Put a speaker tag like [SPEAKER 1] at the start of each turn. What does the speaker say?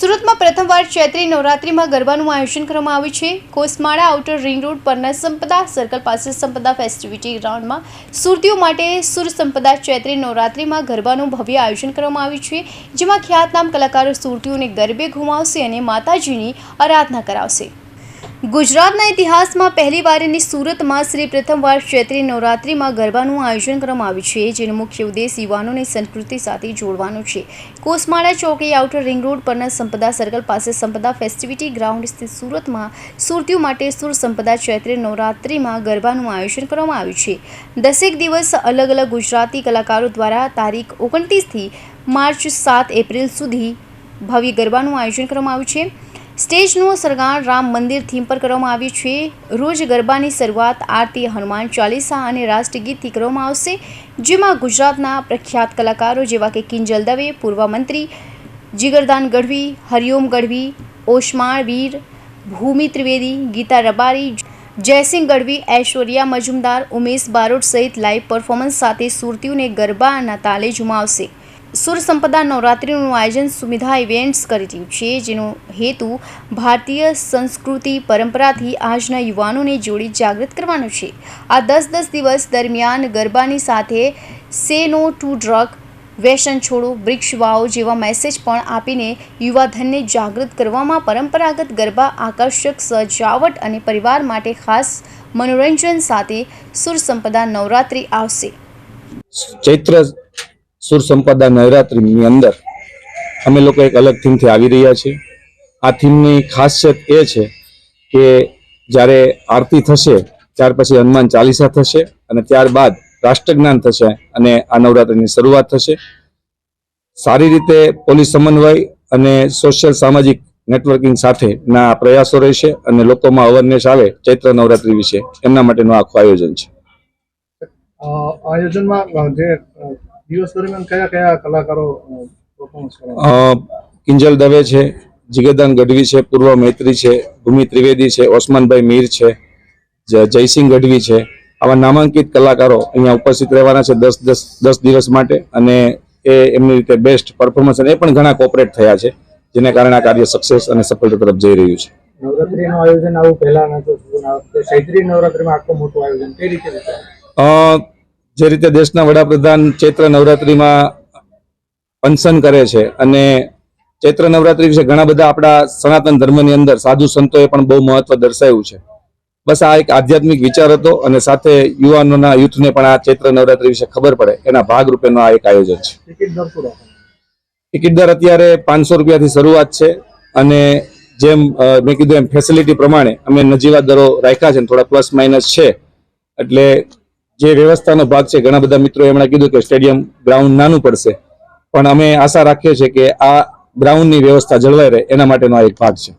[SPEAKER 1] સુરતમાં પ્રથમવાર ચૈત્રી નવરાત્રિમાં ગરબાનું આયોજન કરવામાં આવ્યું છે. કોસમાળા આઉટર રિંગ રોડ પરના સંપદા સર્કલ પાસે સંપદા ફેસ્ટિવિટી ગ્રાઉન્ડમાં સુરતીઓ માટે સુર સંપદા ચૈત્રી નવરાત્રિમાં ગરબાનું ભવ્ય આયોજન કરવામાં આવ્યું છે. જેમાં ખ્યાતનામ કલાકારો સુરતીઓને ગરબે ઘુમાવશે અને માતાજીની આરાધના કરાવશે. ગુજરાતના ઇતિહાસમાં પહેલીવારની સુરતમાં શ્રી પ્રથમવાર ચૈત્રી નવરાત્રિમાં ગરબાનું આયોજન કરવામાં આવ્યું છે, જેનો મુખ્ય ઉદ્દેશ યુવાનોને સંસ્કૃતિ સાથે જોડવાનો છે. કોસમાળા ચોકી આઉટર રિંગ રોડ પરના સંપદા સર્કલ પાસે સંપદા ફેસ્ટિવિટી ગ્રાઉન્ડ સ્થિત સુરતમાં સુરતીઓ માટે સુર સંપદા ચૈત્રી નવરાત્રિમાં ગરબાનું આયોજન કરવામાં આવ્યું છે. દસેક દિવસ અલગ અલગ ગુજરાતી કલાકારો દ્વારા તારીખ ઓગણત્રીસથી માર્ચ સાત એપ્રિલ સુધી ભવ્ય ગરબાનું આયોજન કરવામાં આવ્યું છે. સ્ટેજનું સરગાણ રામ મંદિર થીમ પર કરવામાં આવ્યું છે. રોજ ગરબાની શરૂઆત આરતી હનુમાન ચાલીસા અને રાષ્ટ્રગીતથી કરવામાં આવશે. જેમાં ગુજરાતના પ્રખ્યાત કલાકારો જેવા કે કિંજલ દવે, પૂર્વ મંત્રી જીગરદાન ગઢવી, હરિઓમ ગઢવી ઓશમાણ વીર, ભૂમિ ત્રિવેદી, ગીતા રબારી, જયસિંહ ગઢવી, ઐશ્વર્યા મજુમદાર, ઉમેશ બારોટ સહિત લાઈવ પરફોર્મન્સ સાથે સુરતીઓને ગરબાના તાલે ઝુમાવશે. સુર સંપદા નવરાત્રિનું આયોજન સુવિધા ઇવેન્ટ્સ કરી રહ્યું છે, જેનો હેતુ ભારતીય સંસ્કૃતિ પરંપરાથી આજના યુવાનોને જોડી જાગૃત કરવાનો છે. આ દસ દસ દિવસ દરમિયાન ગરબાની સાથે સેનો ટુ ડ્રગ વેસન છોડો, વૃક્ષ વાવો જેવા મેસેજ પણ આપીને યુવાધનને જાગૃત કરવામાં પરંપરાગત ગરબા, આકર્ષક સજાવટ અને પરિવાર માટે ખાસ મનોરંજન સાથે સુર સંપદા નવરાત્રિ આવશે.
[SPEAKER 2] ચૈત્ર સુર સંપદા નવરાત્રિની અંદર અમે લોકો એક અલગ થીમથી આવી રહ્યા છીએ. આ થીમની ખાસિયત એ છે કે જ્યારે આરતી થશે, ત્યાર પછી હનુમાન ચાલીસા થશે અને ત્યારબાદ રાષ્ટ્રજ્ઞાન થશે અને આ નવરાત્રિની શરૂઆત થશે. સારી રીતે પોલીસ સમન્વય અને સોશિયલ સામાજિક નેટવર્કિંગ સાથેના પ્રયાસો રહેશે અને લોકોમાં અવેરનેસ આવે ચૈત્ર નવરાત્રિ વિશે. એમના માટેનું આખું આયોજન છે.
[SPEAKER 3] આયોજનમાં જે દિવસ દરમિયાન કયા કયા કલાકારો
[SPEAKER 2] કિંજલ દવે છે જીગરદાન ગઢવી છે પૂર્વ મૈત્રી છે ભૂમિ ત્રિવેદી છે ઓસમાનભાઈ મીર છે જયસિંહ ગઢવી છે. આવા નામાંકિત કલાકારો અહીંયા ઉપસ્થિત રહેવાના છે દસ દસ દસ દિવસ માટે અને એ એમની રીતે બેસ્ટ પરફોર્મન્સ અને એ પણ ઘણા કોપરેટ થયા છે જેને કારણે આ કાર્ય સક્સેસ અને સફળતા તરફ જઈ રહ્યું છે.
[SPEAKER 3] નવરાત્રીનું આયોજન આવું પહેલા નહોતું. ચૈત્રી નવરાત્રીમાં આટલું મોટું આયોજન કઈ રીતે
[SPEAKER 2] જે રીતે દેશના વડાપ્રધાન ચૈત્ર નવરાત્રિમાં પંચન કરે છે અને ચૈત્ર નવરાત્રિ વિશે ઘણા બધા આપણા સનાતન ધર્મની અંદર સાધુ સંતોએ પણ બહુ મહત્વ દર્શાવ્યું છે. બસ આ એક આધ્યાત્મિક વિચાર હતો અને સાથે યુવાનોના યુથને પણ આ ચૈત્ર નવરાત્રિ વિશે ખબર પડે. એના ભાગરૂપેનું આ એક આયોજન છે.
[SPEAKER 3] ટિકિટ દર
[SPEAKER 2] અત્યારે પાંચસો રૂપિયાથી શરૂઆત છે અને જેમ મેં કીધું એમ ફેસિલિટી પ્રમાણે અમે નજીવા દરો રાખ્યા છે થોડા પ્લસ માઇનસ છે. એટલે જે વ્યવસ્થાનો ભાગ છે, ઘણા બધા મિત્રો એમણે કીધું કે સ્ટેડિયમ ગ્રાઉન્ડ નાનું પડશે. પણ અમે આશા રાખીએ છીએ કે આ ગ્રાઉન્ડની વ્યવસ્થા જળવાઈ રહે, એના માટેનો આ એક ભાગ છે.